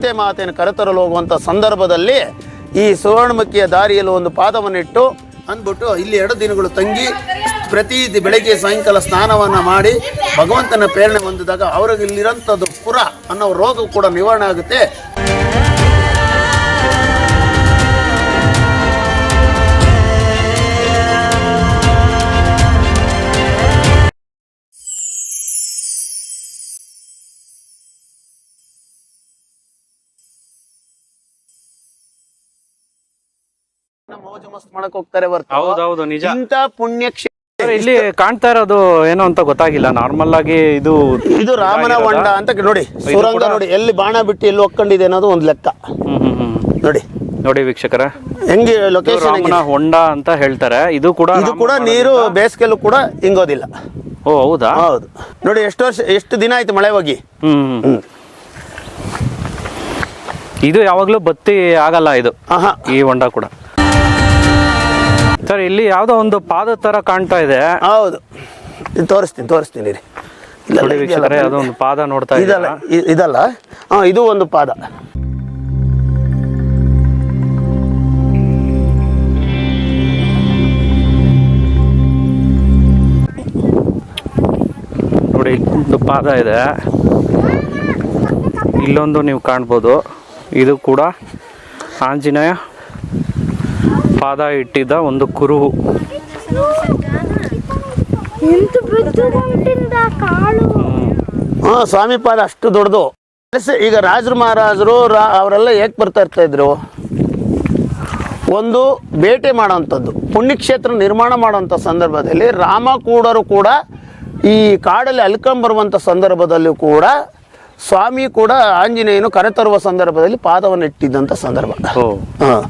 ಸೀತೆ ಮಾತೆಯನ್ನು ಕರೆತರಲು ಹೋಗುವಂಥ ಸಂದರ್ಭದಲ್ಲಿ ಈ ಸುವರ್ಣಮುಖಿಯ ದಾರಿಯಲ್ಲಿ ಒಂದು ಪಾದವನ್ನಿಟ್ಟು ಅಂದ್ಬಿಟ್ಟು ಇಲ್ಲಿ ಎರಡು ದಿನಗಳು ತಂಗಿ ಪ್ರತಿ ಬೆಳಗ್ಗೆ ಸಾಯಂಕಾಲ ಸ್ನಾನವನ್ನು ಮಾಡಿ ಭಗವಂತನ ಪ್ರೇರಣೆ ಹೊಂದಿದಾಗ ಅವ್ರಿಗೆ ಇಲ್ಲಿರೋಂಥದ್ದು ಪುರ ಅನ್ನೋ ರೋಗ ಕೂಡ ನಿವಾರಣೆ ಆಗುತ್ತೆ. ಮಸ್ತ್ ಮಾಡಕ್ ಹೋಗ್ತಾರೆ ಹೌದೌದು ನಿಜ. ಕ್ಷೇತ್ರ ಇಲ್ಲಿ ಕಾಣ್ತಾ ಇರೋದು ಏನೋ ಅಂತ ಗೊತ್ತಾಗಿಲ್ಲ. ನಾರ್ಮಲ್ ಆಗಿ ಇದು ಇದು ರಾಮನ ಹೊಂಡ ಅಂತ ನೋಡಿ ಸುರಂಗ ನೋಡಿ ಎಲ್ಲಿ ಬಾಣ ಬಿಟ್ಟು ಎಲ್ಲಿ ಒಕ್ಕೊಂಡಿದೆ ಅನ್ನೋದು ಒಂದು ಲೆಕ್ಕ. ನೋಡಿ. ನೋಡಿ ವೀಕ್ಷಕರ. ಹೆಂಗೆ ಲೊಕೇಶನ್ ರಾಮನ ಹೊಂಡ ಅಂತ ಹೇಳ್ತಾರೆ. ಇದು ಕೂಡ ಇದು ಕೂಡ ನೀರು ಬೇಸಿಗೆಲ್ಲೂ ಕೂಡ ಹಿಂಗೋದಿಲ್ಲ ಓ ಹೌದಾ? ಹೌದು. ನೋಡಿ ಎಷ್ಟು ವರ್ಷ ಎಷ್ಟು ದಿನ ಆಯ್ತು ಮಳೆ ಹೋಗಿ? ಹ್ಮ್ ಹ್ಮ್. ಹ್ಮ್. ಇದು ಯಾವಾಗ್ಲೂ ಬತ್ತಿ ಆಗಲ್ಲ ಇದು. ಆಹಾ. ಈ ಹೊಂಡ ಕೂಡ. ಸರ್ ಇಲ್ಲಿ ಯಾವ್ದೋ ಒಂದು ಪಾದ ತರ ಕಾಣ್ತಾ ಇದೆ. ಹೌದು. ತೋರಿಸ್ತೀನಿ ತೋರಿಸ್ತೀನಿ ರೀ ವೀಕ್ಷಕರೇ ಅದೊಂದು ಪಾದ ನೋಡ್ತಾ ಇದಲ್ಲ ಇದಲ್ಲ. ಹಾ ಇದು ಒಂದು ಪಾದ. ನೋಡಿ ಒಂದು ಪಾದ ಇದೆ. ಇಲ್ಲೊಂದು ನೀವು ಕಾಣ್ಬೋದು. ಇದು ಕೂಡ ಆಂಜನೇಯ ಪಾದ ಇಟ್ಟಿದ್ದ ಒಂದು ಕುರುಹು. ಹಾ ಸ್ವಾಮಿ ಪಾದ ಅಷ್ಟು ದೊಡ್ಡದು. ಈಗ ರಾಜರು ಮಹಾರಾಜರು ಅವರೆಲ್ಲ ಹೇಗೆ ಬರ್ತಾ ಇರ್ತಾ ಇದ್ರು? ಒಂದು ಬೇಟೆ ಮಾಡೋವಂಥದ್ದು ಪುಣ್ಯಕ್ಷೇತ್ರ ನಿರ್ಮಾಣ ಮಾಡುವಂಥ ಸಂದರ್ಭದಲ್ಲಿ ರಾಮ ಕೂಡರು ಕೂಡ ಈ ಕಾಡಲ್ಲಿ ಅಲ್ಕೊಂಬರುವಂಥ ಸಂದರ್ಭದಲ್ಲೂ ಕೂಡ ಸ್ವಾಮಿ ಕೂಡ ಆಂಜನೇಯನು ಕರೆತರುವ ಸಂದರ್ಭದಲ್ಲಿ ಪಾದವನ್ನು ಇಟ್ಟಿದ್ದಂಥ ಸಂದರ್ಭ ಹಾಂ.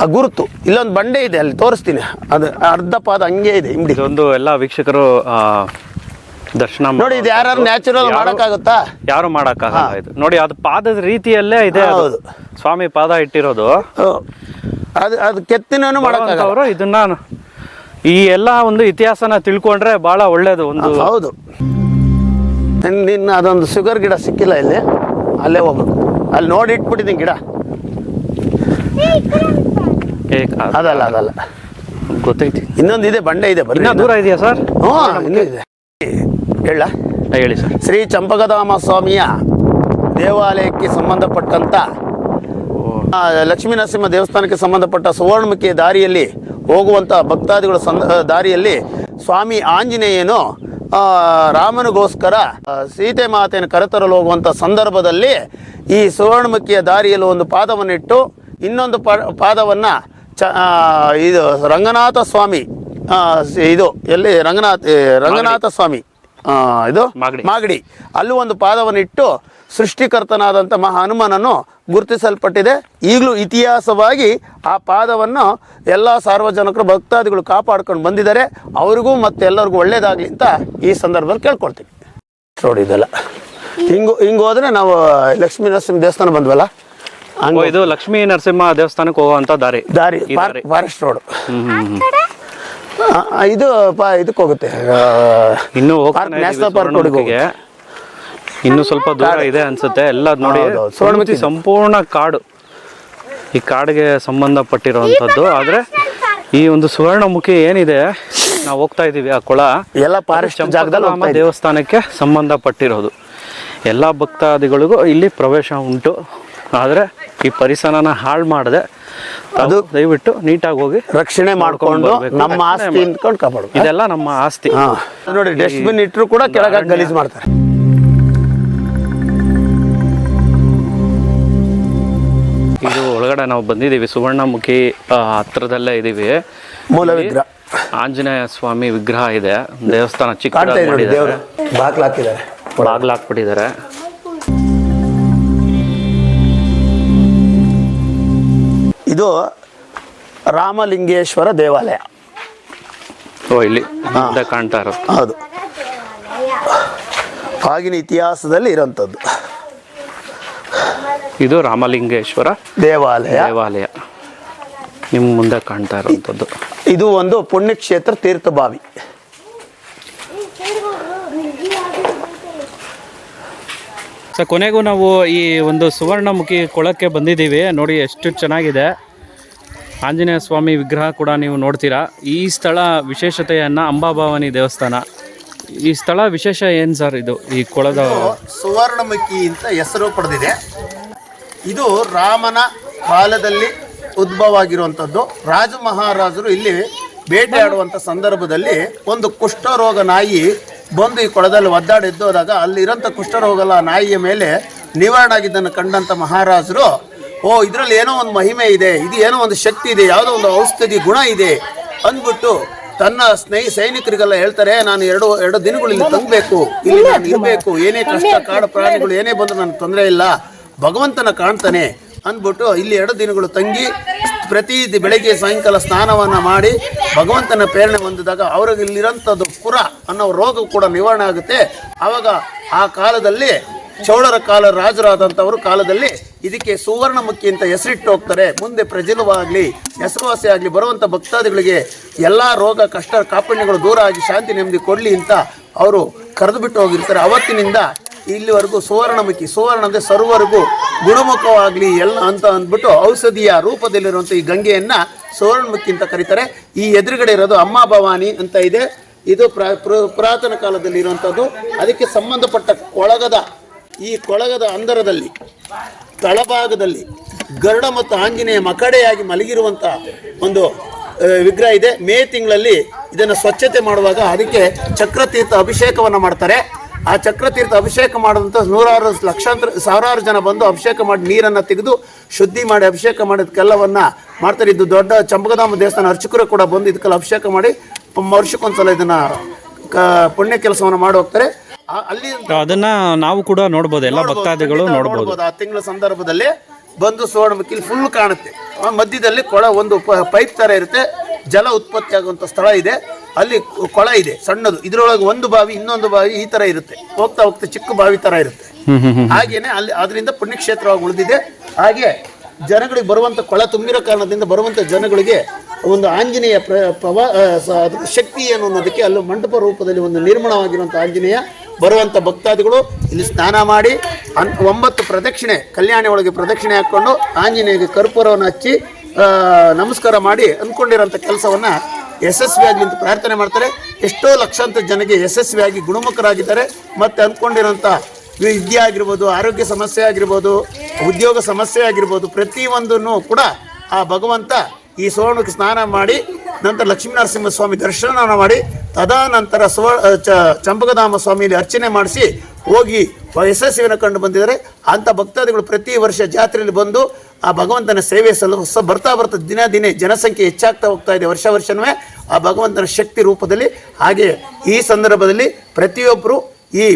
ಆ ಗುರುತು ಇಲ್ಲೊಂದು ಬಂಡೆ ಇದೆ ಅಲ್ಲಿ ತೋರಿಸ್ತೀನಿ. ಅದು ಅರ್ಧ ಪಾದ ಹಂಗೆ ಇದೆ ಹಿಂಡಿ ಒಂದು ಎಲ್ಲ ವೀಕ್ಷಕರು ಆ, ದರ್ಶನ ನೋಡಿ ಇದು ಯಾರು ನ್ಯಾಚುರಲ್ ಯಾರು- ಮಾಡೋಕ್ಕಾಗುತ್ತಾ? ಯಾರು ಮಾಡಕ್ಕಾಗಲ್ಲ ಇದು. ನೋಡಿ ಅದು ಪಾದದ ರೀತಿಯಲ್ಲೇ ಇದೆ ಅದು. ಹೌದು. ಸ್ವಾಮಿ ಪಾದ ಇಟ್ಟಿರೋದು. ಹ್ಮ್. ಅದು ಅದು ಕೆತ್ತಿನೂ ಮಾಡೋಕ್ಕಾಗಲ್ಲ. ಅವರು ಇದನ್ನ ಈ ಎಲ್ಲ ಒಂದು ಇತಿಹಾಸನ ತಿಳ್ಕೊಂಡ್ರೆ ಬಹಳ ಒಳ್ಳೇದು ಒಂದು ಹೌದು. ನಿನ್- ನಿನ್ನ ಅದೊಂದು ಶುಗರ್ ಗಿಡ ಸಿಕ್ಕಿಲ್ಲ ಇಲ್ಲಿ? ಅಲ್ಲೇ ಹೋಗ್ಬೇಕು. ಅಲ್ಲಿ ನೋಡಿ ಇಟ್ಬಿಟ್ಟಿದ್ದೀನಿ ಗಿಡ. ಅದಲ್ಲ ಅದಲ್ಲ. ಗೊತ್ತೈತಿ. ಇನ್ನೊಂದು ಇದೆ ಬಂಡೆ ಇದೆ ಇನ್ನ ದೂರ ಇದೆಯಾ ಸರ್? ಹ್ಞೂ ಇನ್ನೂ ಇದೆ. ಹೇಳ. ಹೇಳಿ ಸರ್. ಶ್ರೀ ಚಂಪಕಧಾಮ ಸ್ವಾಮಿಯ ದೇವಾಲಯಕ್ಕೆ ಸಂಬಂಧಪಟ್ಟಂತ ಲಕ್ಷ್ಮೀ ನರಸಿಂಹ ದೇವಸ್ಥಾನಕ್ಕೆ ಸಂಬಂಧಪಟ್ಟ ಸುವರ್ಣಮುಖಿ ದಾರಿಯಲ್ಲಿ ಹೋಗುವಂಥ ಭಕ್ತಾದಿಗಳ ಸಂದ ದಾರಿಯಲ್ಲಿ ಸ್ವಾಮಿ ಆಂಜನೇಯನು ಆ, ರಾಮನಿಗೋಸ್ಕರ ಸೀತೆ ಮಾತೆಯನ್ನು ಕರೆತರಲು ಹೋಗುವಂಥ ಸಂದರ್ಭದಲ್ಲಿ ಈ ಸುವರ್ಣಮುಖಿಯ ದಾರಿಯಲ್ಲಿ ಒಂದು ಪಾದವನ್ನಿಟ್ಟು ಇನ್ನೊಂದು ಪಾದವನ್ನು ಚ ಇದು ರಂಗನಾಥ ಸ್ವಾಮಿ ಇದು ಎಲ್ಲಿ ರಂಗನಾಥ ರಂಗನಾಥ ಸ್ವಾಮಿ ಇದು ಮಾಗಡಿ. ಮಾಗಡಿ. ಅಲ್ಲೂ ಒಂದು ಪಾದವನ್ನಿಟ್ಟು ಸೃಷ್ಟಿಕರ್ತನಾದಂಥ ಮಹಾ ಹನುಮನನ್ನು ಗುರುತಿಸಲ್ಪಟ್ಟಿದೆ. ಈಗಲೂ ಇತಿಹಾಸವಾಗಿ ಆ ಪಾದವನ್ನು ಎಲ್ಲ ಸಾರ್ವಜನಿಕರು ಭಕ್ತಾದಿಗಳು ಕಾಪಾಡ್ಕೊಂಡು ಬಂದಿದ್ದಾರೆ. ಅವ್ರಿಗೂ ಮತ್ತೆ ಎಲ್ಲರಿಗೂ ಒಳ್ಳೇದಾಗಲಿ ಅಂತ ಈ ಸಂದರ್ಭದಲ್ಲಿ ಕೇಳ್ಕೊಳ್ತೀವಿ. ನೋಡಿ ಇದೆಲ್ಲ. ಹಿಂಗು ಹಿಂಗೆ ಹೋದ್ರೆ ನಾವು ಲಕ್ಷ್ಮೀ ನರಸಿಂಹ ದೇವಸ್ಥಾನ ಬಂದ್ವಲ್ಲ? ಓ, ಇದು ಲಕ್ಷ್ಮೀ ನರಸಿಂಹ ದೇವಸ್ಥಾನಕ್ಕೆ ಹೋಗುವಂತ ದಾರಿ. ದಾರಿ ಫಾರೆಸ್ಟ್ ರೋಡ್. ಇದು ಪ- ಇದಕ್ಕೆ ಹೋಗುತ್ತೆ. ಆ, ಇನ್ನು ಪಾರ್ಕ್ ನ್ಯಾಷನಲ್ ಪಾರ್ಕ್ ಸುವರ್ಣಮುಖಿಗೆ. ಇನ್ನು ಸ್ವಲ್ಪ ದೂರ ಇದೆ ಅನ್ಸುತ್ತೆ. ಎಲ್ಲ ನೋಡಿ ಹೌದೌದು, ಸುವರ್ಣಮುಖಿ ಪೂರ್ತಿ ಸಂಪೂರ್ಣ ಕಾಡು. ಈ ಕಾಡಿಗೆ ಸಂಬಂಧಪಟ್ಟಿರುವಂತದ್ದು ಆದ್ರೆ ಈ ಒಂದು ಸುವರ್ಣಮುಖಿ ಏನಿದೆ ನಾವು ಹೋಗ್ತಾ ಇದೀವಿ ಆ ಕೊಳ. ಎಲ್ಲ ಫಾರೆಸ್ಟ್ ಜಾಗದಲ್ಲಿ ಚಂಪಕಧಾಮ ಹೋಗ್ತಾ ಇದ್ದೀವಿ. ದೇವಸ್ಥಾನಕ್ಕೆ ಸಂಬಂಧಪಟ್ಟಿರೋದು. ಎಲ್ಲ ಭಕ್ತಾದಿಗಳಿಗೂ ಇಲ್ಲಿ ಪ್ರವೇಶ ಉಂಟು. ಆದ್ರೆ ಈ ಪರಿಸರನ ಹಾಳು ಮಾಡದೆ ಅದು ದಯವಿಟ್ಟು ನೀಟಾಗಿ ಹೋಗಿ ರಕ್ಷಣೆ ಮಾಡ್ಕೊಂಡು ನಮ್ಮ ಆಸ್ತಿ ಕಾಪಾಡು ಇದೆಲ್ಲ ನಮ್ಮ ಆಸ್ತಿ. ನೋಡಿ ಡಸ್ಟ್ಬಿನ್ ಇಟ್ಟರು ಕೂಡ ಕೆಳಗೆ ಗಲೀಜ್ ಮಾಡ್ತಾರೆ. ಇದು ಒಳಗಡೆ ನಾವು ಬಂದಿದ್ದೀವಿ. ಸುವರ್ಣಮುಖಿ ಹತ್ರದಲ್ಲೇ ಇದ್ದೀವಿ ಮೂಲ ವಿಗ್ರಹ. ಆಂಜನೇಯ ಸ್ವಾಮಿ ವಿಗ್ರಹ ಇದೆ. ದೇವಸ್ಥಾನ ಚಿಕ್ಕ ಬಾಗ್ಲಾಕ್ಬಿಟ್ಟಿದ್ದಾರೆ ಇದು ರಾಮಲಿಂಗೇಶ್ವರ ದೇವಾಲಯ. ಓ ಇಲ್ಲಿ ಮುಂದೆ ಕಾಣ್ತಾ ಇರೋದು. ಹೌದು. ಆಗಿನ ಇತಿಹಾಸದಲ್ಲಿ ಇರೋಂಥದ್ದು. ಇದು ರಾಮಲಿಂಗೇಶ್ವರ ದೇವಾಲಯ. ದೇವಾಲಯ. ನಿಮ್ಮ ಮುಂದೆ ಕಾಣ್ತಾ ಇರೋವಂಥದ್ದು ಇದು ಒಂದು ಪುಣ್ಯಕ್ಷೇತ್ರ ತೀರ್ಥಭಾವಿ. ಸೊ ಕೊನೆಗೂ ನಾವು ಈ ಒಂದು ಸುವರ್ಣಮುಖಿ ಕೊಳಕ್ಕೆ ಬಂದಿದ್ದೀವಿ. ನೋಡಿ ಎಷ್ಟು ಚೆನ್ನಾಗಿದೆ. ಆಂಜನೇಯ ಸ್ವಾಮಿ ವಿಗ್ರಹ ಕೂಡ ನೀವು ನೋಡ್ತೀರಾ. ಈ ಸ್ಥಳ ವಿಶೇಷತೆಯನ್ನು ಅಂಬಾಭವಾನಿ ದೇವಸ್ಥಾನ. ಈ ಸ್ಥಳ ವಿಶೇಷ ಏನು ಸರ್ ಇದು, ಈ ಕೊಳದ? ಸುವರ್ಣಮುಖಿ ಅಂತ ಹೆಸರು ಪಡೆದಿದೆ. ಇದು ರಾಮನ ಕಾಲದಲ್ಲಿ ಉದ್ಭವ ಆಗಿರುವಂಥದ್ದು ರಾಜ ಮಹಾರಾಜರು ಇಲ್ಲಿ ಬೇಟೆಯಾಡುವಂಥ ಸಂದರ್ಭದಲ್ಲಿ ಒಂದು ಕುಷ್ಠರೋಗ ನಾಯಿ ಬಂದು ಈ ಕೊಳದಲ್ಲಿ ಒದ್ದಾಡಿದ್ದೋದಾಗ ಅಲ್ಲಿರೋಂಥ ಕುಷ್ಠರೋಗಲ ನಾಯಿಯ ಮೇಲೆ ನಿವಾರಣ ಆಗಿದ್ದನ್ನು ಕಂಡಂಥ ಮಹಾರಾಜರು ಓ ಇದರಲ್ಲಿ ಏನೋ ಒಂದು ಮಹಿಮೆ ಇದೆ ಇದು ಏನೋ ಒಂದು ಶಕ್ತಿ ಇದೆ ಯಾವುದೋ ಒಂದು ಔಷಧಿ ಗುಣ ಇದೆ ಅಂದ್ಬಿಟ್ಟು ತನ್ನ ಸ್ನೇಹಿ ಸೈನಿಕರಿಗೆಲ್ಲ ಹೇಳ್ತಾರೆ ನಾನು ಎರಡು ಎರಡು ದಿನಗಳು ಇಲ್ಲಿ ತಂಗಬೇಕು ಇಲ್ಲಿ ನಾನು ಇರಬೇಕು ಏನೇ ಕಷ್ಟ ಕಾಡು ಪ್ರಾಣಿಗಳು ಏನೇ ಬಂದರೂ ನನಗೆ ತೊಂದರೆ ಇಲ್ಲ ಭಗವಂತನ ಕಾಣ್ತಾನೆ ಅಂದ್ಬಿಟ್ಟು ಇಲ್ಲಿ ಎರಡು ದಿನಗಳು ತಂಗಿ ಪ್ರತಿ ಬೆಳಗ್ಗೆ ಸಾಯಂಕಾಲ ಸ್ನಾನವನ್ನು ಮಾಡಿ ಭಗವಂತನ ಪ್ರೇರಣೆ ಹೊಂದಿದಾಗ ಅವ್ರಿಗೆ ಇಲ್ಲಿರೋಂಥದ್ದು ಪುರ ಅನ್ನೋ ರೋಗ ಕೂಡ ನಿವಾರಣೆ ಆಗುತ್ತೆ. ಆವಾಗ ಆ ಕಾಲದಲ್ಲಿ ಚೌಳರ ಕಾಲ ರಾಜರಾದಂಥವರು ಕಾಲದಲ್ಲಿ ಇದಕ್ಕೆ ಸುವರ್ಣಮುಖಿ ಅಂತ ಹೆಸರಿಟ್ಟು ಹೋಗ್ತಾರೆ. ಮುಂದೆ ಪ್ರಜಲವಾಗಲಿ, ಹೆಸರುವಾಸಿ ಆಗಲಿ ಬರುವಂಥ ಭಕ್ತಾದಿಗಳಿಗೆ ಎಲ್ಲ ರೋಗ, ಕಷ್ಟ, ಕಾಪಣ್ಯಗಳು ದೂರ ಆಗಿ ಶಾಂತಿ ನೆಮ್ಮದಿ ಕೊಡಲಿ ಅಂತ ಅವರು ಕರೆದು ಬಿಟ್ಟು ಹೋಗಿರ್ತಾರೆ. ಅವತ್ತಿನಿಂದ ಇಲ್ಲಿವರೆಗೂ ಸುವರ್ಣಮುಖಿ, ಸುವರ್ಣ ಅಂದರೆ ಸರ್ವರಿಗೂ ಗುಣಮುಖವಾಗಲಿ ಎಲ್ಲ ಅಂತ ಅಂದ್ಬಿಟ್ಟು ಔಷಧಿಯ ರೂಪದಲ್ಲಿರುವಂಥ ಈ ಗಂಗೆಯನ್ನು ಸುವರ್ಣಮುಖಿ ಅಂತ ಕರೀತಾರೆ. ಈ ಎದುರುಗಡೆ ಇರೋದು ಅಮ್ಮ ಭವಾನಿ ಅಂತ ಇದೆ. ಇದು ಪ್ರ, ಪ್ರ- ಪುರಾತನ ಕಾಲದಲ್ಲಿ ಇರುವಂಥದ್ದು. ಅದಕ್ಕೆ ಸಂಬಂಧಪಟ್ಟ ಕೊಳಗದ, ಈ ಕೊಳಗದ ಅಂದರದಲ್ಲಿ, ತಳಭಾಗದಲ್ಲಿ ಗರುಡ ಮತ್ತು ಆಂಜನೇಯ ಮಕಡೆಯಾಗಿ ಮಲಗಿರುವಂಥ ಒಂದು ವಿಗ್ರಹ ಇದೆ. ಮೇ ತಿಂಗಳಲ್ಲಿ ಇದನ್ನು ಸ್ವಚ್ಛತೆ ಮಾಡುವಾಗ ಅದಕ್ಕೆ ಚಕ್ರತೀರ್ಥ ಅಭಿಷೇಕವನ್ನು ಮಾಡ್ತಾರೆ. ಆ ಚಕ್ರತೀರ್ಥ ಅಭಿಷೇಕ ಮಾಡುವಂಥ ನೂರಾರು ಲಕ್ಷಾಂತರ ಸಾವಿರಾರು ಜನ ಬಂದು ಅಭಿಷೇಕ ಮಾಡಿ ನೀರನ್ನು ತೆಗೆದು ಶುದ್ಧಿ ಮಾಡಿ ಅಭಿಷೇಕ ಮಾಡಿದಕ್ಕೆಲ್ಲವನ್ನ ಮಾಡ್ತಾರೆ. ಇದು ದೊಡ್ಡ ಚಂಪಕಧಾಮ ದೇವಸ್ಥಾನ ಅರ್ಚಕರು ಕೂಡ ಬಂದು ಇದಕ್ಕೆಲ್ಲ ಅಭಿಷೇಕ ಮಾಡಿ ವರ್ಷಕ್ಕೊಂದ್ಸಲ ಇದನ್ನ ಕ ಪುಣ್ಯ ಕೆಲಸವನ್ನು ಮಾಡಿ ಹೋಗ್ತಾರೆ. ಅಲ್ಲಿ ಅದನ್ನ ನಾವು ಕೂಡ ನೋಡ್ಬೋದು ಎಲ್ಲ ಭಕ್ತಾದಿಗಳು ನೋಡ್ಬೋದು. ಆ ತಿಂಗಳ ಸಂದರ್ಭದಲ್ಲಿ ಬಂದು ಸುವರ್ಣಮುಖಿ ಫುಲ್ ಕಾಣುತ್ತೆ. ಮಧ್ಯದಲ್ಲಿ ಕೊಳ ಒಂದು ಪೈಪ್ ತರ ಇರುತ್ತೆ. ಜಲ ಉತ್ಪತ್ತಿ ಆಗುವಂತ ಸ್ಥಳ ಇದೆ. ಅಲ್ಲಿ ಕೊಳ ಇದೆ ಸಣ್ಣದು. ಇದರೊಳಗೆ ಒಂದು ಬಾವಿ ಇನ್ನೊಂದು ಬಾವಿ ಈ ತರ ಇರುತ್ತೆ. ಹೋಗ್ತಾ ಹೋಗ್ತಾ ಚಿಕ್ಕ ಬಾವಿ ತರ ಇರುತ್ತೆ. ಹಾಗೇನೆ ಅಲ್ಲಿ ಅದರಿಂದ ಪುಣ್ಯಕ್ಷೇತ್ರವಾಗಿ ಉಳಿದಿದೆ. ಹಾಗೆ ಜನಗಳಿಗೆ ಬರುವಂತ ಕೊಳ ತುಂಬಿರೋ ಕಾರಣದಿಂದ ಬರುವಂತ ಜನಗಳಿಗೆ ಒಂದು ಆಂಜನೇಯ ಪ್ರ ಪ್ರವಾ ಶಕ್ತಿ ಏನು ಅನ್ನೋದಕ್ಕೆ ಅಲ್ಲಿ ಮಂಟಪ ರೂಪದಲ್ಲಿ ಒಂದು ನಿರ್ಮಾಣವಾಗಿರುವಂಥ ಆಂಜನೇಯ ಬರುವಂಥ ಭಕ್ತಾದಿಗಳು ಇಲ್ಲಿ ಸ್ನಾನ ಮಾಡಿ, ಅನ್ ಒಂಬತ್ತು ಪ್ರದಕ್ಷಿಣೆ, ಕಲ್ಯಾಣಿ ಒಳಗೆ ಪ್ರದಕ್ಷಿಣೆ ಹಾಕ್ಕೊಂಡು ಆಂಜನೇಯಗೆ ಕರ್ಪೂರವನ್ನು ಹಚ್ಚಿ ನಮಸ್ಕಾರ ಮಾಡಿ ಅಂದ್ಕೊಂಡಿರೋಂಥ ಕೆಲಸವನ್ನು ಯಶಸ್ವಿಯಾಗಿ ಅಂತ ಪ್ರಾರ್ಥನೆ ಮಾಡ್ತಾರೆ. ಎಷ್ಟೋ ಲಕ್ಷಾಂತರ ಜನಗೆ ಯಶಸ್ವಿಯಾಗಿ ಗುಣಮುಖರಾಗಿದ್ದಾರೆ. ಮತ್ತು ಅಂದ್ಕೊಂಡಿರೋಂಥ ವಿದ್ಯೆ ಆಗಿರ್ಬೋದು, ಆರೋಗ್ಯ ಸಮಸ್ಯೆ ಆಗಿರ್ಬೋದು, ಉದ್ಯೋಗ ಸಮಸ್ಯೆ ಆಗಿರ್ಬೋದು, ಪ್ರತಿಯೊಂದನ್ನು ಕೂಡ ಆ ಭಗವಂತ ಈ ಸುವರ್ಣಕ್ಕೆ ಸ್ನಾನ ಮಾಡಿ, ನಂತರ ಲಕ್ಷ್ಮೀನರಸಿಂಹ ಸ್ವಾಮಿ ದರ್ಶನ ಮಾಡಿ ತದನಂತರ ಸ್ವ ಚ ಚಂಪಕಧಾಮ ಸ್ವಾಮಿಯಲ್ಲಿ ಅರ್ಚನೆ ಮಾಡಿಸಿ ಹೋಗಿ ಯಶಸ್ವಿಯನ್ನು ಕಂಡು ಬಂದಿದ್ದಾರೆ. ಅಂಥ ಭಕ್ತಾದಿಗಳು ಪ್ರತಿ ವರ್ಷ ಜಾತ್ರೆಯಲ್ಲಿ ಬಂದು ಆ ಭಗವಂತನ ಸೇವೆ ಸಲ್ಲ ಸ ಬರ್ತಾ ಬರ್ತಾ ದಿನ ದಿನೇ ಜನಸಂಖ್ಯೆ ಹೆಚ್ಚಾಗ್ತಾ ಹೋಗ್ತಾ ಇದೆ ವರ್ಷ ವರ್ಷನೂ ಆ ಭಗವಂತನ ಶಕ್ತಿ ರೂಪದಲ್ಲಿ ಹಾಗೆ ಈ ಸಂದರ್ಭದಲ್ಲಿ ಪ್ರತಿಯೊಬ್ಬರು ಈ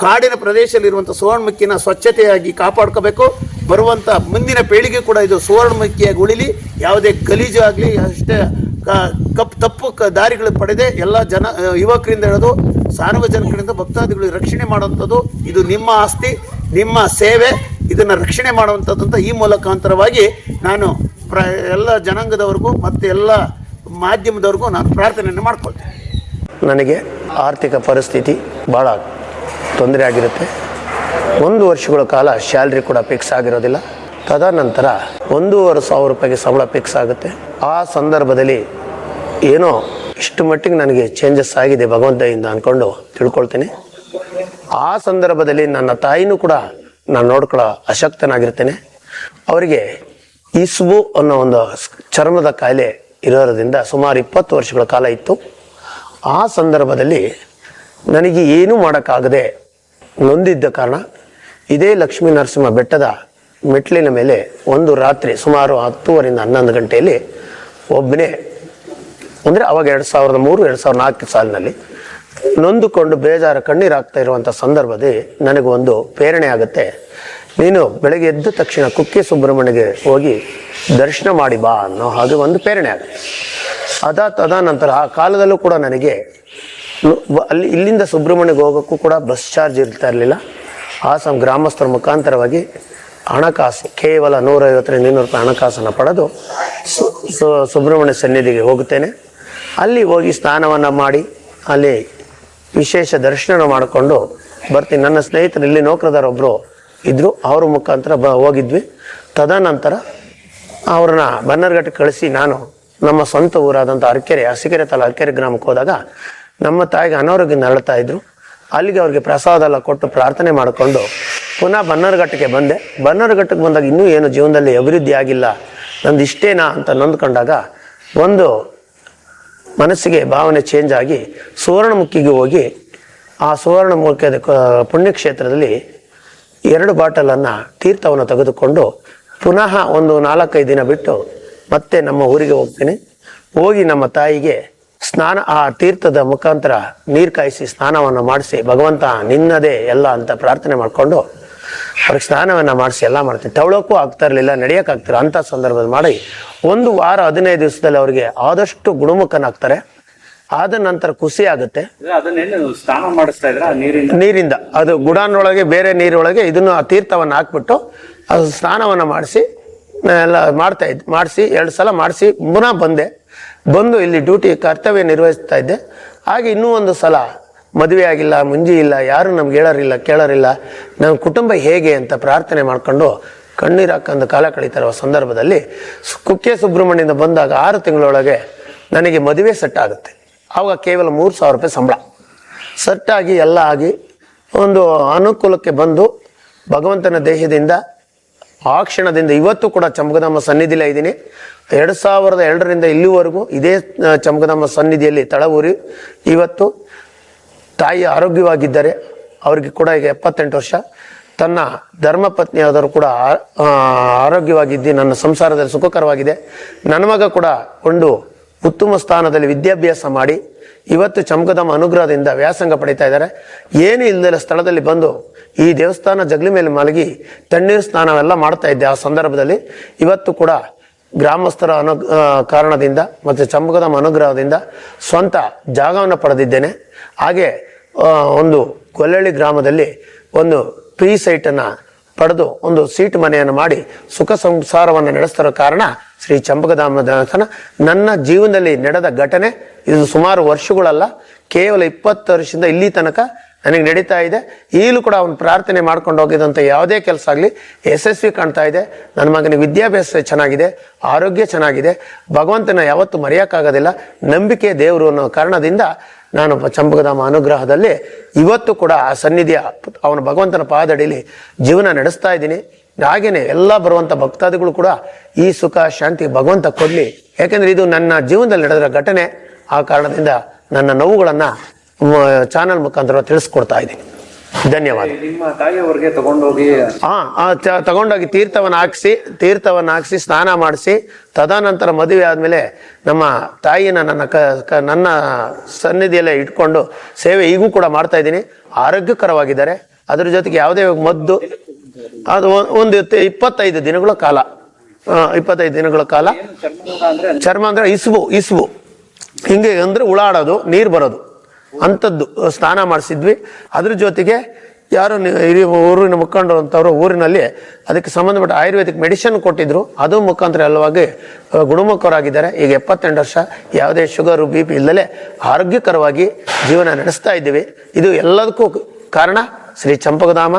ಕಾಡಿನ ಪ್ರದೇಶದಲ್ಲಿರುವಂಥ ಸುವರ್ಣಮುಖಿನ ಸ್ವಚ್ಛತೆಯಾಗಿ ಕಾಪಾಡ್ಕೋಬೇಕು. ಬರುವಂಥ ಮುಂದಿನ ಪೀಳಿಗೆ ಕೂಡ ಇದು ಸುವರ್ಣಮುಖಿಯಾಗಿ ಉಳಿಲಿ. ಯಾವುದೇ ಗಲೀಜು ಆಗಲಿ, ಅಷ್ಟೇ ಕಪ್, ತಪ್ಪು ದಾರಿಗಳು ಪಡೆದೆ ಎಲ್ಲ ಜನ ಯುವಕರಿಂದ ಹಿಡಿದು ಸಾರ್ವಜನಿಕರಿಂದ ಭಕ್ತಾದಿಗಳು ರಕ್ಷಣೆ ಮಾಡುವಂಥದ್ದು ಇದು ನಿಮ್ಮ ಆಸ್ತಿ, ನಿಮ್ಮ ಸೇವೆ. ಇದನ್ನು ರಕ್ಷಣೆ ಮಾಡುವಂಥದ್ದು ಅಂತ ಈ ಮೂಲಕಾಂತರವಾಗಿ ನಾನು ಪ್ರ, ಎಲ್ಲ ಜನಾಂಗದವ್ರಿಗೂ ಮತ್ತು ಎಲ್ಲ ಮಾಧ್ಯಮದವ್ರಿಗೂ ನಾನು ಪ್ರಾರ್ಥನೆಯನ್ನು ಮಾಡ್ಕೊಳ್ತೇನೆ. ನನಗೆ ಆರ್ಥಿಕ ಪರಿಸ್ಥಿತಿ ಭಾಳ ತೊಂದರೆ ಆಗಿರುತ್ತೆ. ಒಂದು ವರ್ಷಗಳ ಕಾಲ ಸ್ಯಾಲ್ರಿ ಕೂಡ ಫಿಕ್ಸ್ ಆಗಿರೋದಿಲ್ಲ. ತದನಂತರ ಒಂದೂವರೆ ಸಾವಿರ ರೂಪಾಯಿಗೆ ಸಂಬಳ ಫಿಕ್ಸ್ ಆಗುತ್ತೆ. ಆ ಸಂದರ್ಭದಲ್ಲಿ ಏನೋ ಇಷ್ಟು ಮಟ್ಟಿಗೆ ನನಗೆ ಚೇಂಜಸ್ ಆಗಿದೆ ಭಗವಂತೆಯಿಂದ ಅಂದ್ಕೊಂಡು ತಿಳ್ಕೊಳ್ತೀನಿ. ಆ ಸಂದರ್ಭದಲ್ಲಿ ನನ್ನ ತಾಯಿನೂ ಕೂಡ ನಾನು ನೋಡ್ಕೊಳ್ಳೋ ಅಶಕ್ತನಾಗಿರ್ತೇನೆ. ಅವರಿಗೆ ಇಸ್ಬು ಅನ್ನೋ ಒಂದು ಚರ್ಮದ ಕಾಯಿಲೆ ಇರೋದ್ರಿಂದ ಸುಮಾರು ಇಪ್ಪತ್ತು ವರ್ಷಗಳ ಕಾಲ ಇತ್ತು. ಆ ಸಂದರ್ಭದಲ್ಲಿ ನನಗೆ ಏನೂ ಮಾಡೋಕ್ಕಾಗದೆ ನೊಂದಿದ್ದ ಕಾರಣ ಇದೇ ಲಕ್ಷ್ಮೀ ನರಸಿಂಹ ಬೆಟ್ಟದ ಮೆಟ್ಲಿನ ಮೇಲೆ ಒಂದು ರಾತ್ರಿ ಸುಮಾರು ಹತ್ತುವರಿಂದ ಹನ್ನೊಂದು ಗಂಟೆಯಲ್ಲಿ ಒಬ್ಬನೇ, ಅಂದರೆ ಅವಾಗ ಎರಡು ಸಾವಿರದ ಮೂರು, ಎರಡು ಸಾವಿರದ ನಾಲ್ಕು ಸಾಲಿನಲ್ಲಿ ನೊಂದುಕೊಂಡು ಬೇಜಾರು ಕಣ್ಣೀರಾಗ್ತಾ ಇರುವಂಥ ಸಂದರ್ಭದಲ್ಲಿ ನನಗೆ ಒಂದು ಪ್ರೇರಣೆ ಆಗುತ್ತೆ. ನೀನು ಬೆಳಗ್ಗೆ ಎದ್ದ ತಕ್ಷಣ ಕುಕ್ಕೆ ಸುಬ್ರಹ್ಮಣ್ಯಗೆ ಹೋಗಿ ದರ್ಶನ ಮಾಡಿ ಬಾ ಅನ್ನೋ ಹಾಗೆ ಒಂದು ಪ್ರೇರಣೆ ಆಗುತ್ತೆ. ಅದಾ ತದಾ ನಂತರ ಆ ಕಾಲದಲ್ಲೂ ಕೂಡ ನನಗೆ ಅಲ್ಲಿ ಇಲ್ಲಿಂದ ಸುಬ್ರಹ್ಮಣ್ಯಗೆ ಹೋಗೋಕ್ಕೂ ಕೂಡ ಬಸ್ ಚಾರ್ಜ್ ಇರ್ತಾ ಇರಲಿಲ್ಲ. ಆ ಸಂ ಗ್ರಾಮಸ್ಥರ ಮುಖಾಂತರವಾಗಿ ಹಣಕಾಸು, ಕೇವಲ ನೂರೈವತ್ತರಿಂದ ಇನ್ನೂರು ರೂಪಾಯಿ ಹಣಕಾಸನ್ನು ಪಡೆದು ಸು- ಸು- ಸುಬ್ರಹ್ಮಣ್ಯ ಸನ್ನಿಧಿಗೆ ಹೋಗುತ್ತೇನೆ. ಅಲ್ಲಿ ಹೋಗಿ ಸ್ನಾನವನ್ನು ಮಾಡಿ, ಅಲ್ಲಿ ವಿಶೇಷ ದರ್ಶನ ಮಾಡಿಕೊಂಡು ಬರ್ತೀನಿ. ನನ್ನ ಸ್ನೇಹಿತರು ಇಲ್ಲಿ ನೌಕರದಾರೊಬ್ಬರು ಇದ್ದರು ಅವ್ರ ಮುಖಾಂತರ ಬ ಹೋಗಿದ್ವಿ. ತದನಂತರ ಅವ್ರನ್ನ ಬನ್ನರ್ಘಟ್ಟಕ್ಕೆ ಕಳಿಸಿ ನಾನು ನಮ್ಮ ಸ್ವಂತ ಊರಾದಂಥ ಅರಕೆರೆ ಹಸಿಕೆರೆ ತಲ ಅರ್ಕೆರೆ ಗ್ರಾಮಕ್ಕೆ ಹೋದಾಗ ನಮ್ಮ ತಾಯಿಗೆ ಅನಾರೋಗ್ಯ ನರಳ್ತಾ ಇದ್ರು. ಅಲ್ಲಿಗೆ ಅವ್ರಿಗೆ ಪ್ರಸಾದ ಎಲ್ಲ ಕೊಟ್ಟು ಪ್ರಾರ್ಥನೆ ಮಾಡಿಕೊಂಡು ಪುನಃ ಬನ್ನರ್ಘಟ್ಟಕ್ಕೆ ಬಂದೆ. ಬನ್ನರ್ಘಟ್ಟಕ್ಕೆ ಬಂದಾಗ ಇನ್ನೂ ಏನು ಜೀವನದಲ್ಲಿ ಅಭಿವೃದ್ಧಿ ಆಗಿಲ್ಲ. ನಂದು ಇಷ್ಟೇನಾ ಅಂತ ನೊಂದ್ಕೊಂಡಾಗ ಒಂದು ಮನಸ್ಸಿಗೆ ಭಾವನೆ ಚೇಂಜ್ ಆಗಿ ಸುವರ್ಣಮುಖಿಗೆ ಹೋಗಿ ಆ ಸುವರ್ಣಮುಖಿಯ ಕ- ಪುಣ್ಯಕ್ಷೇತ್ರದಲ್ಲಿ ಎರಡು ಬಾಟಲನ್ನು ತೀರ್ಥವನ್ನು ತೆಗೆದುಕೊಂಡು ಪುನಃ ಒಂದು ನಾಲ್ಕೈದು ದಿನ ಬಿಟ್ಟು ಮತ್ತೆ ನಮ್ಮ ಊರಿಗೆ ಹೋಗ್ತೀನಿ. ಹೋಗಿ ನಮ್ಮ ತಾಯಿಗೆ ಸ್ನಾನ ಆ ತೀರ್ಥದ ಮುಖಾಂತರ ನೀರು ಕಾಯಿಸಿ ಸ್ನಾನವನ್ನು ಮಾಡಿಸಿ ಭಗವಂತ ನಿನ್ನದೇ ಎಲ್ಲ ಅಂತ ಪ್ರಾರ್ಥನೆ ಮಾಡಿಕೊಂಡು ಅವ್ರಿಗೆ ಸ್ನಾನವನ್ನು ಮಾಡಿಸಿ ಎಲ್ಲ ಮಾಡ್ತೀನಿ. ತವಳೋಕ್ಕೂ ಆಗ್ತಾ ಇರಲಿಲ್ಲ ನಡೆಯೋಕ್ಕಾಗ್ತಿರ ಅಂಥ ಸಂದರ್ಭದಲ್ಲಿ ಮಾಡಿ ಒಂದು ವಾರ ಹದಿನೈದು ದಿವಸದಲ್ಲಿ ಅವರಿಗೆ ಆದಷ್ಟು ಗುಣಮುಖನಾಗ್ತಾರೆ ಆದ ನಂತರ ಖುಷಿ ಆಗುತ್ತೆ. ಸ್ನಾನ ಮಾಡಿಸ್ತಾ ಇದ್ರ? ನೀರಿಂದ. ಅದು ಗುಡಾನೊಳಗೆ ಬೇರೆ ನೀರೊಳಗೆ ಇದನ್ನು ಆ ತೀರ್ಥವನ್ನು ಹಾಕ್ಬಿಟ್ಟು ಅದು ಸ್ನಾನವನ್ನು ಮಾಡಿಸಿ ಎಲ್ಲ ಮಾಡ್ತಾ ಇದ್ ಮಾಡಿಸಿ ಎರಡು ಸಲ ಮಾಡಿಸಿ ಪುನಃ ಬಂದೆ. ಬಂದು ಇಲ್ಲಿ ಡ್ಯೂಟಿ ಕರ್ತವ್ಯ ನಿರ್ವಹಿಸ್ತಾ ಇದ್ದೆ. ಹಾಗೆ ಇನ್ನೂ ಒಂದು ಸಲ ಮದುವೆ ಆಗಿಲ್ಲ, ಮುಂಜಿ ಇಲ್ಲ, ಯಾರು ನಮ್ಗೆ ಹೇಳೋರಿಲ್ಲ, ಕೇಳೋರಿಲ್ಲ. ನಮ್ಮ ಕುಟುಂಬ ಹೇಗೆ ಅಂತ ಪ್ರಾರ್ಥನೆ ಮಾಡ್ಕೊಂಡು ಕಣ್ಣೀರು ಹಾಕೊಂಡು ಕಾಲ ಕಳೀತಾ ಸಂದರ್ಭದಲ್ಲಿ ಕುಕ್ಕೆ ಸುಬ್ರಹ್ಮಣ್ಯದಿಂದ ಬಂದಾಗ ಆರು ತಿಂಗಳೊಳಗೆ ನನಗೆ ಮದುವೆ ಸೆಟ್ ಆಗುತ್ತೆ. ಆವಾಗ ಕೇವಲ ಮೂರು ಸಾವಿರ ರೂಪಾಯಿ ಸಂಬಳ. ಸೆಟ್ಟಾಗಿ ಎಲ್ಲ ಆಗಿ ಒಂದು ಅನುಕೂಲಕ್ಕೆ ಬಂದು ಭಗವಂತನ ದೇಹದಿಂದ ಆ ಕ್ಷಣದಿಂದ ಇವತ್ತು ಕೂಡ ಚಮಗದಮ್ಮ ಸನ್ನಿಧಿಲೇ ಇದ್ದೀನಿ. ಎರಡು ಸಾವಿರದ ಎರಡರಿಂದ ಇಲ್ಲಿವರೆಗೂ ಇದೇ ಚಮಕದಮ್ಮ ಸನ್ನಿಧಿಯಲ್ಲಿ ತಳವೂರಿ ಇವತ್ತು ತಾಯಿ ಆರೋಗ್ಯವಾಗಿದ್ದಾರೆ ಅವರಿಗೆ ಕೂಡ ಈಗ ಎಪ್ಪತ್ತೆಂಟು ವರ್ಷ. ತನ್ನ ಧರ್ಮಪತ್ನಿಯಾದರೂ ಕೂಡ ಆ- ಆ, ಆರೋಗ್ಯವಾಗಿದ್ದು ನನ್ನ ಸಂಸಾರದಲ್ಲಿ ಸುಖಕರವಾಗಿದೆ. ನನ್ನ ಮಗ ಕೂಡ ಒಂದು ಉತ್ತಮ ಸ್ಥಾನದಲ್ಲಿ ವಿದ್ಯಾಭ್ಯಾಸ ಮಾಡಿ ಇವತ್ತು ಚಮಕದಮ್ಮ ಅನುಗ್ರಹದಿಂದ ವ್ಯಾಸಂಗ ಪಡಿತಾ ಇದ್ದಾರೆ. ಏನು ಇಲ್ಲದ ಸ್ಥಳದಲ್ಲಿ ಬಂದು ಈ ದೇವಸ್ಥಾನ ಜಗಲಿ ಮೇಲೆ ಮಲಗಿ ತಣ್ಣೀರು ಸ್ನಾನವೆಲ್ಲ ಮಾಡ್ತಾ ಇದ್ದೆ ಆ ಸಂದರ್ಭದಲ್ಲಿ. ಇವತ್ತು ಕೂಡ ಗ್ರಾಮಸ್ಥರ ಅನು ಕಾರಣದಿಂದ ಮತ್ತು ಚಂಪಕದಮ್ಮ ಅನುಗ್ರಹದಿಂದ ಸ್ವಂತ ಜಾಗವನ್ನು ಪಡೆದಿದ್ದೇನೆ. ಹಾಗೆ ಒಂದು ಗೊಲ್ಲಳ್ಳಿ ಗ್ರಾಮದಲ್ಲಿ ಒಂದು ಪ್ರೀ ಸೈಟನ್ನು ಪಡೆದು ಒಂದು ಸೀಟ್ ಮನೆಯನ್ನು ಮಾಡಿ ಸುಖ ಸಂಸಾರವನ್ನು ನಡೆಸ್ತಿರೋ ಕಾರಣ ಶ್ರೀ ಚಂಬಕಧಾಮ ದೇವಸ್ಥಾನ ನನ್ನ ಜೀವನದಲ್ಲಿ ನಡೆದ ಘಟನೆ. ಇದು ಸುಮಾರು ವರ್ಷಗಳಲ್ಲ, ಕೇವಲ ಇಪ್ಪತ್ತು ವರ್ಷದಿಂದ ಇಲ್ಲಿ ತನಕ ನನಗೆ ನಡೀತಾ ಇದೆ. ಈಗಲೂ ಕೂಡ ಅವನು ಪ್ರಾರ್ಥನೆ ಮಾಡ್ಕೊಂಡು ಹೋಗಿದಂಥ ಯಾವುದೇ ಕೆಲಸ ಆಗಲಿ ಯಶಸ್ವಿ ಕಾಣ್ತಾ ಇದೆ. ನನ್ನ ಮಗನಿಗೆ ವಿದ್ಯಾಭ್ಯಾಸ ಚೆನ್ನಾಗಿದೆ, ಆರೋಗ್ಯ ಚೆನ್ನಾಗಿದೆ. ಭಗವಂತನ ಯಾವತ್ತೂ ಮರೆಯೋಕ್ಕಾಗೋದಿಲ್ಲ. ನಂಬಿಕೆ ದೇವರು ಅನ್ನೋ ಕಾರಣದಿಂದ ನಾನು ಚಂಪಕಧಾಮ ಅನುಗ್ರಹದಲ್ಲಿ ಇವತ್ತು ಕೂಡ ಆ ಸನ್ನಿಧಿಯ ಅವನ ಭಗವಂತನ ಪಾದಡಿಲಿ ಜೀವನ ನಡೆಸ್ತಾ ಇದ್ದೀನಿ. ಹಾಗೆಯೇ ಎಲ್ಲ ಬರುವಂಥ ಭಕ್ತಾದಿಗಳು ಕೂಡ ಈ ಸುಖ, ಶಾಂತಿ ಭಗವಂತ ಕೊಡಲಿ. ಯಾಕೆಂದರೆ ಇದು ನನ್ನ ಜೀವನದಲ್ಲಿ ನಡೆದ ಘಟನೆ. ಆ ಕಾರಣದಿಂದ ನನ್ನ ನೋವುಗಳನ್ನು ಚಾನಲ್ ಮುಖಾಂತರ ತಿಳಿಸ್ಕೊಡ್ತಾ ಇದ್ದೀನಿ. ಧನ್ಯವಾದ. ನಿಮ್ಮ ತಾಯಿಯವರಿಗೆ ತಗೊಂಡೋಗಿ ಹಾ ತಗೊಂಡೋಗಿ ತೀರ್ಥವನ್ನು ಹಾಕಿಸಿ ತೀರ್ಥವನ್ನು ಹಾಕಿಸಿ ಸ್ನಾನ ಮಾಡಿಸಿ ತದನಂತರ ಮದುವೆ ಆದಮೇಲೆ ನಮ್ಮ ತಾಯಿನ ನನ್ನ ಕ ನನ್ನ ಸನ್ನಿಧಿಯಲ್ಲೇ ಇಟ್ಕೊಂಡು ಸೇವೆ ಈಗೂ ಕೂಡ ಮಾಡ್ತಾ ಇದ್ದೀನಿ. ಆರೋಗ್ಯಕರವಾಗಿದ್ದಾರೆ. ಅದ್ರ ಜೊತೆಗೆ ಯಾವುದೇ ಮದ್ದು ಅದು ಒಂದು ಇಪ್ಪತ್ತೈದು ದಿನಗಳ ಕಾಲ. ಇಪ್ಪತ್ತೈದು ದಿನಗಳ ಕಾಲ. ಚರ್ಮ ಅಂದ್ರೆ ಇಸುಬು ಇಸುಬು. ಹಿಂಗೆ ಅಂದ್ರೆ ಉಳಾಡೋದು ನೀರು ಬರೋದು. ಅಂಥದ್ದು ಸ್ನಾನ ಮಾಡಿಸಿದ್ವಿ. ಅದ್ರ ಜೊತೆಗೆ ಯಾರು ಹಿರಿಯ ಊರಿನ ಮುಖಂಡರು ಅಂತವರು ಊರಿನಲ್ಲಿ ಅದಕ್ಕೆ ಸಂಬಂಧಪಟ್ಟ ಆಯುರ್ವೇದಿಕ್ ಮೆಡಿಸಿನ್ ಕೊಟ್ಟಿದ್ರು. ಅದು ಮುಖಾಂತರ ಎಲ್ಲವಾಗಿ ಗುಣಮುಖರಾಗಿದ್ದಾರೆ. ಈಗ ಎಪ್ಪತ್ತೆಂಟು ವರ್ಷ ಯಾವುದೇ ಶುಗರು, ಬಿ ಪಿ ಆರೋಗ್ಯಕರವಾಗಿ ಜೀವನ ನಡೆಸ್ತಾ ಇದ್ದೀವಿ. ಇದು ಎಲ್ಲದಕ್ಕೂ ಕಾರಣ ಶ್ರೀ ಚಂಪಕಧಾಮ,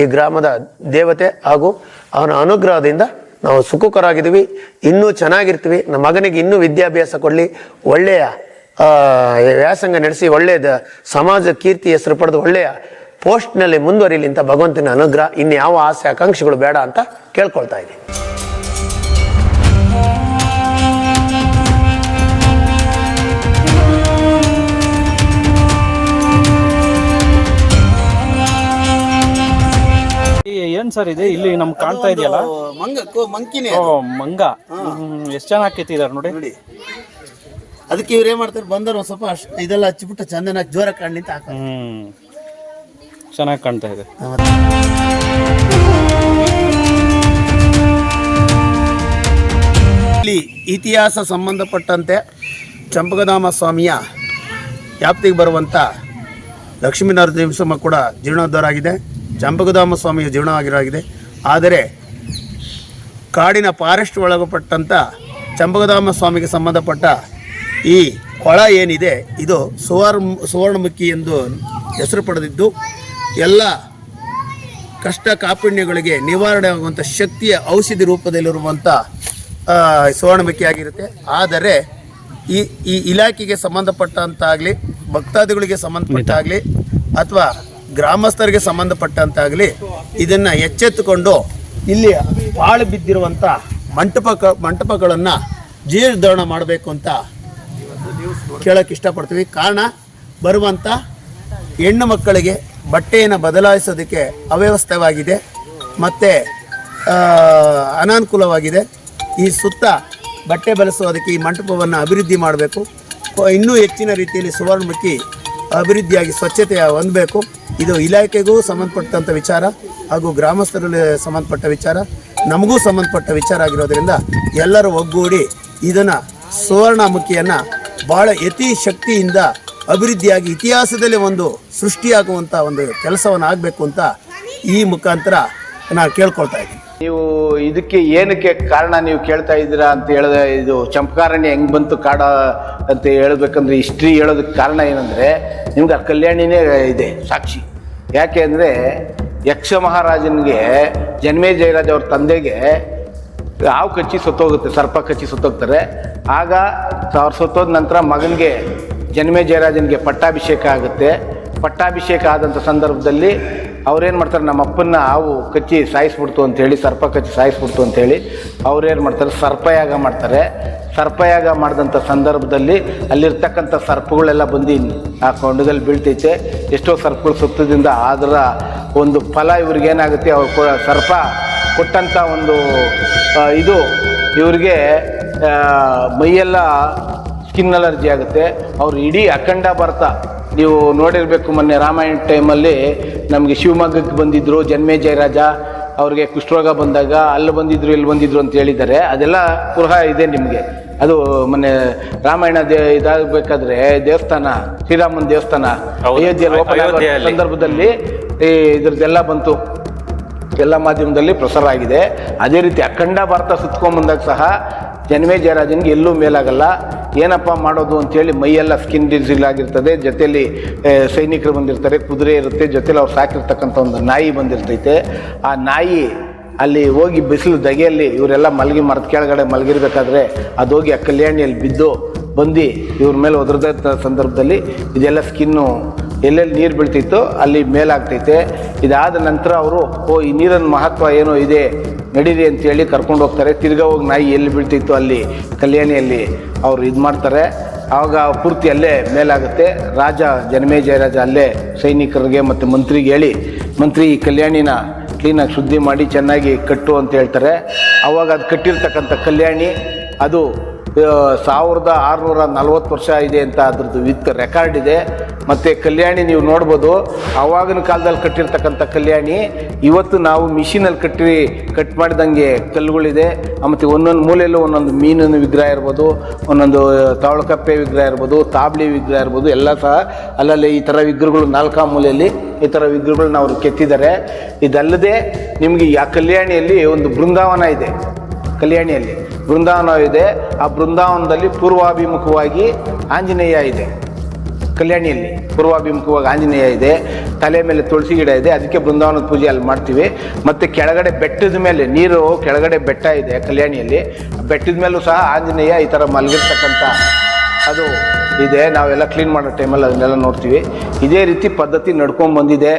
ಈ ಗ್ರಾಮದ ದೇವತೆ ಹಾಗೂ ಅವನ ಅನುಗ್ರಹದಿಂದ ನಾವು ಸುಖಕರಾಗಿದ್ದೀವಿ. ಇನ್ನೂ ಚೆನ್ನಾಗಿರ್ತೀವಿ. ನಮ್ಮ ಮಗನಿಗೆ ಇನ್ನೂ ವಿದ್ಯಾಭ್ಯಾಸ ಕೊಡಲಿ. ಒಳ್ಳೆಯ ವ್ಯಾಸಂಗ ನಡೆಸಿ ಒಳ್ಳೆಯದ ಸಮಾಜ ಕೀರ್ತಿ ಹೆಸರು ಪಡೆದು ಒಳ್ಳೆಯ ಪೋಸ್ಟ್ನಲ್ಲಿ ಮುಂದುವರಿಲಿ ಅಂತ ಭಗವಂತನ ಅನುಗ್ರಹ. ಇನ್ಯಾವ ಆಸೆ ಆಕಾಂಕ್ಷೆಗಳು ಬೇಡ ಅಂತ ಕೇಳ್ಕೊಳ್ತಾ ಇದ್ದೀನಿ. ಏನ್ ಸರ್ ಇದೆ? ಇಲ್ಲಿ ನಮ್ಗೆ ಕಾಣ್ತಾ ಇದೆಯಲ್ಲ? ಮಂಗ ಮಂಕಿನೇ ಓ ಮಂಗ. ಎಷ್ಟು ಚೆನ್ನಾಗಿ ಕೆತ್ತಿದಾರೆ ನೋಡಿ? ನೋಡಿ. ಅದಕ್ಕೆ ಇವ್ರು ಏನ್ ಮಾಡ್ತಾರೆ? ಬಂದರು ಒಂದ್ ಸ್ವಲ್ಪ ಅಷ್ಟ್ ಇದೆಲ್ಲ ಹಚ್ಚಿಬಿಟ್ಟು ಚಂದನ ಜೋರ ಕಾಣ್ ಅಂತ ಹಾಕ ಹ್ಮ್. ಚೆನ್ನಾಗಿ ಕಾಣ್ತಾ ಇದೆ. ಇಲ್ಲಿ ಇತಿಹಾಸ ಸಂಬಂಧಪಟ್ಟಂತೆ ಚಂಪಕಧಾಮ ಸ್ವಾಮಿಯ ವ್ಯಾಪ್ತಿಗೆ ಬರುವಂಥ ಲಕ್ಷ್ಮೀನರಸಿಂಹ ಕೂಡ ಜೀರ್ಣೋದ್ಧಾರ ಆಗಿದೆ ಚಂಪಕಧಾಮ ಸ್ವಾಮಿಯ ಜೀರ್ಣವಾಗಿರಾಗಿದೆ ಆದರೆ ಕಾಡಿನ ಫಾರೆಸ್ಟ್ ಒಳಗಪಟ್ಟಂಥ ಚಂಪಕಧಾಮ ಸ್ವಾಮಿಗೆ ಸಂಬಂಧಪಟ್ಟ ಈ ಕೊಳ ಏನಿದೆ, ಇದು ಸುವರ್ಣ, ಸುವರ್ಣಮುಖಿ ಎಂದು ಹೆಸರು ಪಡೆದಿದ್ದು, ಎಲ್ಲ ಕಷ್ಟ ಕಾಪುಣ್ಯಗಳಿಗೆ ನಿವಾರಣೆ ಆಗುವಂಥ ಶಕ್ತಿಯ ಔಷಧಿ ರೂಪದಲ್ಲಿರುವಂಥ ಸುವರ್ಣಮುಖಿ ಆಗಿರುತ್ತೆ. ಆದರೆ, ಈ ಈ ಇಲಾಖೆಗೆ ಸಂಬಂಧಪಟ್ಟಂತಾಗಲಿ, ಭಕ್ತಾದಿಗಳಿಗೆ ಸಂಬಂಧಪಟ್ಟಾಗಲಿ, ಅಥವಾ ಗ್ರಾಮಸ್ಥರಿಗೆ ಸಂಬಂಧಪಟ್ಟಂತಾಗಲಿ, ಇದನ್ನು ಎಚ್ಚೆತ್ತುಕೊಂಡು ಇಲ್ಲಿ ಪಾಳು ಬಿದ್ದಿರುವಂಥ ಮಂಟಪ ಮಂಟಪಗಳನ್ನು ಜೀರ್ಣೋದ್ಧಾರಣ ಮಾಡಬೇಕು ಅಂತ ಕೇಳೋಕ್ಕೆ ಇಷ್ಟಪಡ್ತೀವಿ. ಕಾರಣ ಬರುವಂಥ ಹೆಣ್ಣು ಮಕ್ಕಳಿಗೆ ಬಟ್ಟೆಯನ್ನು ಬದಲಾಯಿಸೋದಕ್ಕೆ ಅವ್ಯವಸ್ಥೆವಾಗಿದೆ. ಮತ್ತು ಅನಾನುಕೂಲವಾಗಿದೆ. ಈ ಸುತ್ತ ಬಟ್ಟೆ ಬಳಸೋದಕ್ಕೆ ಈ ಮಂಟಪವನ್ನು ಅಭಿವೃದ್ಧಿ ಮಾಡಬೇಕು. ಇನ್ನೂ ಹೆಚ್ಚಿನ ರೀತಿಯಲ್ಲಿ ಸುವರ್ಣಮುಖಿ ಅಭಿವೃದ್ಧಿಯಾಗಿ ಸ್ವಚ್ಛತೆ ಹೊಂದಬೇಕು. ಇದು ಇಲಾಖೆಗೂ ಸಂಬಂಧಪಟ್ಟಂಥ ವಿಚಾರ ಹಾಗೂ ಗ್ರಾಮಸ್ಥರಲ್ಲಿ ಸಂಬಂಧಪಟ್ಟ ವಿಚಾರ. ನಮಗೂ ಸಂಬಂಧಪಟ್ಟ ವಿಚಾರ ಆಗಿರೋದ್ರಿಂದ ಎಲ್ಲರೂ ಒಗ್ಗೂಡಿ ಇದನ್ನು ಸುವರ್ಣಮುಖಿಯನ್ನು ಭಾಳ ಯತಿ ಶಕ್ತಿಯಿಂದ ಅಭಿವೃದ್ಧಿಯಾಗಿ ಇತಿಹಾಸದಲ್ಲಿ ಒಂದು ಸೃಷ್ಟಿಯಾಗುವಂಥ ಒಂದು ಕೆಲಸವನ್ನು ಆಗಬೇಕು ಅಂತ ಈ ಮುಖಾಂತರ ನಾನು ಕೇಳ್ಕೊಳ್ತಾ ಇದ್ದೀನಿ. ನೀವು ಇದಕ್ಕೆ ಏನಕ್ಕೆ ಕಾರಣ ನೀವು ಕೇಳ್ತಾ ಇದ್ದೀರಾ ಅಂತ ಹೇಳಿದ್ರೆ ಇದು ಚಂಪಕಾರಣ್ಯ ಹೆಂಗೆ ಬಂತು ಕಾಡ ಅಂತ ಹೇಳಬೇಕಂದ್ರೆ ಹಿಸ್ಟ್ರಿ ಹೇಳೋದಕ್ಕೆ ಕಾರಣ ಏನಂದರೆ ನಿಮ್ಗೆ ಆ ಕಲ್ಯಾಣಿನೇ ಇದೆ ಸಾಕ್ಷಿ. ಯಾಕೆ ಅಂದರೆ ಯಕ್ಷ ಮಹಾರಾಜನಿಗೆ ಜನ್ಮೇ ಜಯರಾಜ್ ಅವ್ರ ತಂದೆಗೆ ಹಾವು ಕಚ್ಚಿ ಸತ್ತೋಗುತ್ತೆ, ಸರ್ಪ ಕಚ್ಚಿ ಸತ್ತೋಗ್ತಾರೆ. ಆಗ ಅವ್ರು ಸತ್ತೋದ ನಂತರ ಮಗನಿಗೆ ಜನ್ಮೇ ಜಯರಾಜನಿಗೆ ಪಟ್ಟಾಭಿಷೇಕ ಆಗುತ್ತೆ. ಪಟ್ಟಾಭಿಷೇಕ ಆದಂಥ ಸಂದರ್ಭದಲ್ಲಿ ಅವ್ರೇನು ಮಾಡ್ತಾರೆ? ನಮ್ಮ ಅಪ್ಪನ್ನ ಹಾವು ಕಚ್ಚಿ ಸಾಯಿಸ್ಬಿಡ್ತು ಅಂತೇಳಿ ಸರ್ಪ ಕಚ್ಚಿ ಸಾಯಿಸ್ಬಿಡ್ತು ಅಂತೇಳಿ ಅವ್ರೇನು ಮಾಡ್ತಾರೆ? ಸರ್ಪಯಾಗ ಮಾಡ್ತಾರೆ. ಸರ್ಪಯಾಗ ಮಾಡಿದಂಥ ಸಂದರ್ಭದಲ್ಲಿ ಅಲ್ಲಿರ್ತಕ್ಕಂಥ ಸರ್ಪಗಳೆಲ್ಲ ಬಂದು ಆ ಕೊಂಡದಲ್ಲಿ ಬೀಳ್ತೈತೆ. ಎಷ್ಟೋ ಸರ್ಪಗಳು ಸುತ್ತದಿಂದ ಅದರ ಒಂದು ಫಲ ಇವ್ರಿಗೇನಾಗುತ್ತೆ ಅವ್ರು ಸರ್ಪ ಕೊಟ್ಟಂಥ ಒಂದು ಇದು ಇವ್ರಿಗೆ ಮೈಯೆಲ್ಲ ಸ್ಕಿನ್ ಅಲರ್ಜಿ ಆಗುತ್ತೆ. ಅವ್ರು ಇಡೀ ಅಖಂಡ ಭಾರತ ನೀವು ನೋಡಿರಬೇಕು ಮೊನ್ನೆ ರಾಮಾಯಣ ಟೈಮಲ್ಲಿ ನಮಗೆ ಶಿವಮೊಗ್ಗಕ್ಕೆ ಬಂದಿದ್ದರು ಜನ್ಮೇ ಜಯರಾಜ ಅವ್ರಿಗೆ ಕುಷ್ಠರೋಗ ಬಂದಾಗ ಅಲ್ಲಿ ಬಂದಿದ್ರು ಇಲ್ಲಿ ಬಂದಿದ್ರು ಅಂತ ಹೇಳಿದ್ದಾರೆ. ಅದೆಲ್ಲ ಪುನಃ ಇದೆ ನಿಮಗೆ. ಅದು ಮೊನ್ನೆ ರಾಮಾಯಣ ದೇ ಇದಾಗಬೇಕಾದ್ರೆ ದೇವಸ್ಥಾನ ಶ್ರೀರಾಮನ ದೇವಸ್ಥಾನ. ಅಯೋಧ್ಯೆಯಲ್ಲಿ ಆಗೋ ಸಂದರ್ಭದಲ್ಲಿ ಈ ಇದ್ರದ್ದೆಲ್ಲ ಬಂತು. ಎಲ್ಲ ಮಾಧ್ಯಮದಲ್ಲಿ ಪ್ರಸಾರ ಆಗಿದೆ. ಅದೇ ರೀತಿ ಅಖಂಡ ಭಾರತ ಸುತ್ಕೊಂಡ್ಬಂದಾಗ ಸಹ ಜನ್ಮೇ ಜಯರಾಜನ್ಗೆ ಎಲ್ಲೂ ಮೇಲಾಗಲ್ಲ. ಏನಪ್ಪ ಮಾಡೋದು ಅಂತೇಳಿ ಮೈಯೆಲ್ಲ ಸ್ಕಿನ್ ಡಿಸೀಸ್ ಆಗಿರ್ತದೆ. ಜೊತೆಯಲ್ಲಿ ಸೈನಿಕರು ಬಂದಿರ್ತಾರೆ, ಕುದುರೆ ಇರುತ್ತೆ. ಜೊತೆಲಿ ಅವ್ರು ಸಾಕಿರ್ತಕ್ಕಂಥ ಒಂದು ನಾಯಿ ಬಂದಿರ್ತೈತೆ. ಆ ನಾಯಿ ಅಲ್ಲಿ ಹೋಗಿ ಬಿಸಿಲು ದಗೆಯಲ್ಲಿ ಇವರೆಲ್ಲ ಮಲಗಿ ಮರದ ಕೆಳಗಡೆ ಮಲಗಿರ್ಬೇಕಾದ್ರೆ ಅದು ಹೋಗಿ ಆ ಕಲ್ಯಾಣಿಯಲ್ಲಿ ಬಿದ್ದು ಬಂದು ಇವ್ರ ಮೇಲೆ ಒದರದ ಸಂದರ್ಭದಲ್ಲಿ ಇದೆಲ್ಲ ಸ್ಕಿನ್ನು ಎಲ್ಲೆಲ್ಲಿ ನೀರು ಬೀಳ್ತಿತ್ತೋ ಅಲ್ಲಿ ಮೇಲಾಗ್ತೈತೆ. ಇದಾದ ನಂತರ ಅವರು, ಓ, ಈ ನೀರಿನ ಮಹತ್ವ ಏನೋ ಇದೆ, ನಡೀರಿ ಅಂತೇಳಿ ಕರ್ಕೊಂಡು ಹೋಗ್ತಾರೆ. ತಿರ್ಗಾ ಹೋಗಿ ನಾಯಿ ಎಲ್ಲಿ ಬೀಳ್ತಿತ್ತು ಅಲ್ಲಿ, ಕಲ್ಯಾಣಿಯಲ್ಲಿ ಅವರು ಇದು ಮಾಡ್ತಾರೆ. ಆವಾಗ ಪೂರ್ತಿ ಅಲ್ಲೇ ಮೇಲಾಗುತ್ತೆ. ರಾಜ ಜನಮೇಜಯ ಜಯರಾಜ ಅಲ್ಲೇ ಸೈನಿಕರಿಗೆ ಮತ್ತು ಮಂತ್ರಿಗೆ ಹೇಳಿ, ಮಂತ್ರಿ, ಈ ಕಲ್ಯಾಣಿನ ಕ್ಲೀನಾಗಿ ಶುದ್ಧಿ ಮಾಡಿ ಚೆನ್ನಾಗಿ ಕಟ್ಟು ಅಂತ ಹೇಳ್ತಾರೆ. ಆವಾಗ ಅದು ಕಟ್ಟಿರ್ತಕ್ಕಂಥ ಕಲ್ಯಾಣಿ, ಅದು ಸಾವಿರದ ಆರುನೂರ ನಲ್ವತ್ತು ವರ್ಷ ಇದೆ ಅಂತ ಅದ್ರದ್ದು ವಿತ್ ರೆಕಾರ್ಡ್ ಇದೆ. ಮತ್ತು ಕಲ್ಯಾಣಿ ನೀವು ನೋಡ್ಬೋದು, ಆವಾಗಿನ ಕಾಲದಲ್ಲಿ ಕಟ್ಟಿರ್ತಕ್ಕಂಥ ಕಲ್ಯಾಣಿ, ಇವತ್ತು ನಾವು ಮಿಷಿನಲ್ಲಿ ಕಟ್ಟಿ, ಕಟ್ ಮಾಡಿದಂಗೆ ಕಲ್ಲುಗಳಿದೆ. ಮತ್ತು ಒಂದೊಂದು ಮೂಲೆಯಲ್ಲೂ ಒಂದೊಂದು ಮೀನಿನ ವಿಗ್ರಹ ಇರ್ಬೋದು, ಒಂದೊಂದು ತಾವಳಕಪ್ಪೆ ವಿಗ್ರಹ ಇರ್ಬೋದು, ತಾಬ್ಲಿ ವಿಗ್ರಹ ಇರ್ಬೋದು, ಎಲ್ಲ ಸಹ ಅಲ್ಲಲ್ಲಿ ಈ ಥರ ವಿಗ್ರಹಗಳು ನಾಲ್ಕಾ ಮೂಲೆಯಲ್ಲಿ ಈ ಥರ ವಿಗ್ರಹಗಳನ್ನ ಅವರು ಕೆತ್ತಿದ್ದಾರೆ. ಇದಲ್ಲದೆ ನಿಮಗೆ ಆ ಕಲ್ಯಾಣಿಯಲ್ಲಿ ಒಂದು ಬೃಂದಾವನ ಇದೆ. ಕಲ್ಯಾಣಿಯಲ್ಲಿ. ಬೃಂದಾವನ ಇದೆ ಆ ಬೃಂದಾವನದಲ್ಲಿ ಪೂರ್ವಾಭಿಮುಖವಾಗಿ ಆಂಜನೇಯ ಇದೆ. ಕಲ್ಯಾಣಿಯಲ್ಲಿ ಪೂರ್ವಾಭಿಮುಖವಾಗಿ ಆಂಜನೇಯ ಇದೆ. ತಲೆ ಮೇಲೆ ತುಳಸಿ ಗಿಡ ಇದೆ. ಅದಕ್ಕೆ ಬೃಂದಾವನದ ಪೂಜೆ ಅಲ್ಲಿ ಮಾಡ್ತೀವಿ. ಮತ್ತು ಕೆಳಗಡೆ ಬೆಟ್ಟದ ಮೇಲೆ ನೀರು ಕೆಳಗಡೆ ಬೆಟ್ಟ ಇದೆ ಕಲ್ಯಾಣಿಯಲ್ಲಿ. ಬೆಟ್ಟದ ಮೇಲೂ ಸಹ ಆಂಜನೇಯ ಈ ಥರ ಮಲಗಿರ್ತಕ್ಕಂಥ ಅದು ಇದೆ. ನಾವೆಲ್ಲ ಕ್ಲೀನ್ ಮಾಡೋ ಟೈಮಲ್ಲಿ ಅದನ್ನೆಲ್ಲ ನೋಡ್ತೀವಿ. ಇದೇ ರೀತಿ ಪದ್ಧತಿ ನಡ್ಕೊಂಡು ಬಂದಿದೆ.